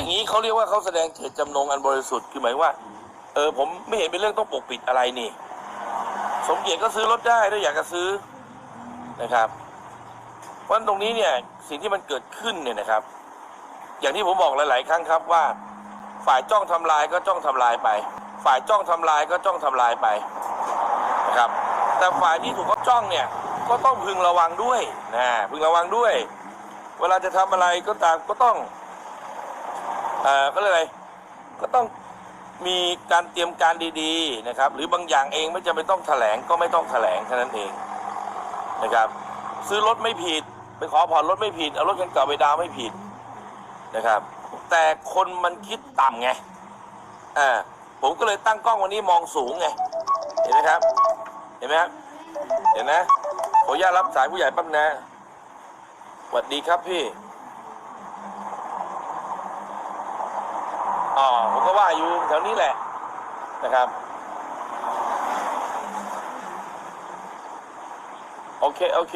อย่างนี้เขาเรียกว่าเขาแสดงเจตจำนงอันบริสุทธิ์คือหมายว่า เออผมไม่เห็นเป็นเรื่องต้องปกปิดอะไรนี่ สมเกียรติก็ซื้อรถได้ถ้าอยากจะซื้อนะครับเพราะฉะนั้นตรงนี้เนี่ยสิ่งที่มันเกิดขึ้นเนี่ยนะครับ อย่างที่ผมบอกหลาย ๆ ครั้งครับว่า ฝ่ายจ้องทำลายก็จ้องทำลายไป ฝ่ายจ้องทำลายก็จ้องทำลายไปนะครับ แต่ฝ่ายที่ถูกเขาจ้องเนี่ยก็ต้องพึงระวังด้วยนะพึงระวังด้วย เวลาจะทำอะไรก็ตามก็ต้อง อ่อก็เลยกอะไรก็ต้องมีการเตรียมการดีๆนะครับ หรือบางอย่างเองไม่จำเป็นต้องแถลงก็ไม่ต้องแถลงแค่นั้นเองนะครับ ซื้อรถไม่ผิดไปขอผ่อนรถไม่ผิดเอารถคันเก่าไปดาวไม่ผิดนะครับ แต่คนมันคิดต่ำไงอ่าผมก็เลยตั้งกล้องวันนี้มองสูงไงเห็นไหมครับ เห็นไหมครับเห็นนะขออนุญาตรับสายผู้ใหญ่แป๊บนะสวัสดีครับพี่ อ๋อผมก็ว่าอยู่แถวนี้แหละนะครับ โอเค โอเค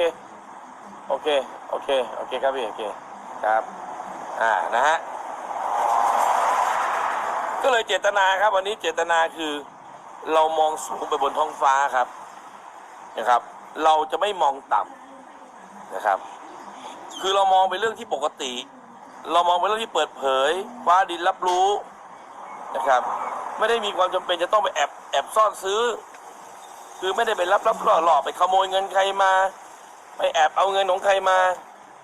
โอเค โอเค โอเคครับพี่โอเคครับ อ่า นะฮะ ก็เลยเจตนาครับ วันนี้เจตนาคือ เรามองสูงไปบนท้องฟ้าครับ นะครับ เราจะไม่มองต่ำนะครับ คือเรามองเป็นเรื่องที่ปกติ เรามองเป็นเรื่องที่เปิดเผยฟ้าดินรับรู้ นะครับ ไม่ได้มีความจำเป็นจะต้องไปแอบแอบซ่อนซื้อ คือไม่ได้ไปรับรับหล่อหลอกไปขโมยเงินใครมา ไปแอบเอาเงินของใครมา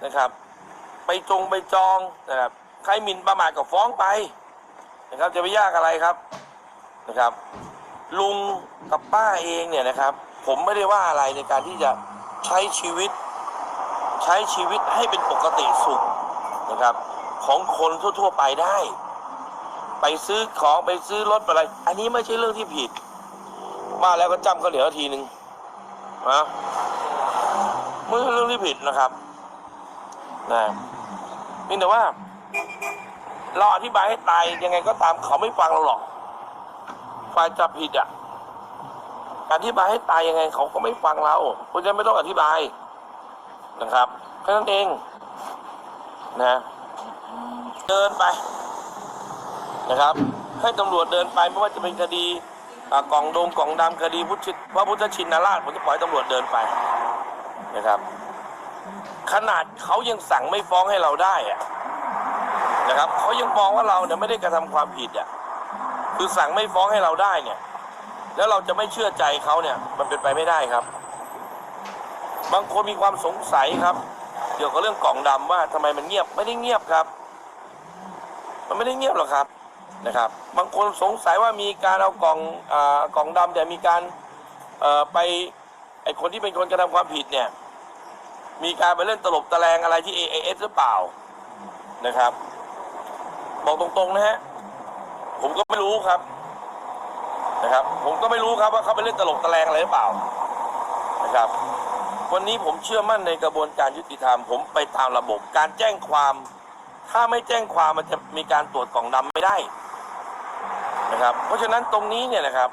นะครับ ไปจงไปจองนะครับใครหมิ่นประมาทก็ฟ้องไปนะครับจะไปยากอะไรครับนะครับ ลุงกับป้าเองเนี่ยนะครับ ผมไม่ได้ว่าอะไรในการที่จะใช้ชีวิต ใช้ชีวิตให้เป็นปกติสุขนะครับ ของคนทั่ว ๆ ไปได้ ไปซื้อของไปซื้อรถอะไร อันนี้ไม่ใช่เรื่องที่ผิด มาแล้วก็จำข้าวเหนียวทีหนึ่งนะไม่ใช่เรื่องที่ผิดนะครับนะนี่แต่ว่า เราอธิบายให้ตายยังไงก็ตามเขาไม่ฟังเราหรอกฝ่ายจับผิดอะอธิบายให้ตายยังไง เขาก็ไม่ฟังเราเพราะฉะนั้นไม่ต้องอธิบายนะครับแค่นั้นเองนะเดินไป นะครับ ให้ตำรวจเดินไปไม่ว่าจะเป็นคดีกล่องดงกล่องดำคดีพุทธพระพุทธชินราชผมจะปล่อยตำรวจเดินไปนะครับ ขนาดเขายังสั่งไม่ฟ้องให้เราได้อะนะครับเขายังมองว่าเราเนี่ยไม่ได้กระทำความผิดอะคือสั่งไม่ฟ้องให้เราได้เนี่ย แล้วเราจะไม่เชื่อใจเขาเนี่ย มันเป็นไปไม่ได้ครับ บางคนมีความสงสัยครับเกี่ยวกับเรื่องกล่องดำว่าทำไมมันเงียบไม่ได้เงียบครับ มันไม่ได้เงียบหรอกครับ นะครับ บางคนสงสัยว่ามีการเอากล่องอกล่องดำแต่มีการไปไอคนที่เป็นคนกระทำความผิดเนี่ย มีการไปเล่นตลบตะแลงอะไรที่ AAS หรือเปล่านะครับ บอกตรงๆนะฮะผมก็ไม่รู้ครับนะครับ ผมก็ไม่รู้ครับว่าเขาไปเล่นตลกตะแลงอะไรหรือเปล่านะครับ วันนี้ผมเชื่อมั่นในกระบวนการยุติธรรม ผมไปตามระบบ การแจ้งความ ถ้าไม่แจ้งความมันจะมีการตรวจกล่องดำไม่ได้ นะครับ เพราะฉะนั้นตรงนี้เนี่ยนะครับ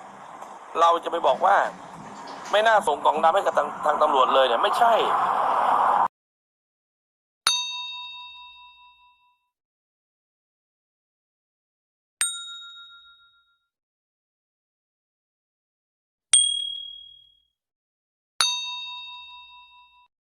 เราจะไปบอกว่า ไม่น่าส่งกองดำให้กับทางทางตำรวจเลยเนี่ยไม่ใช่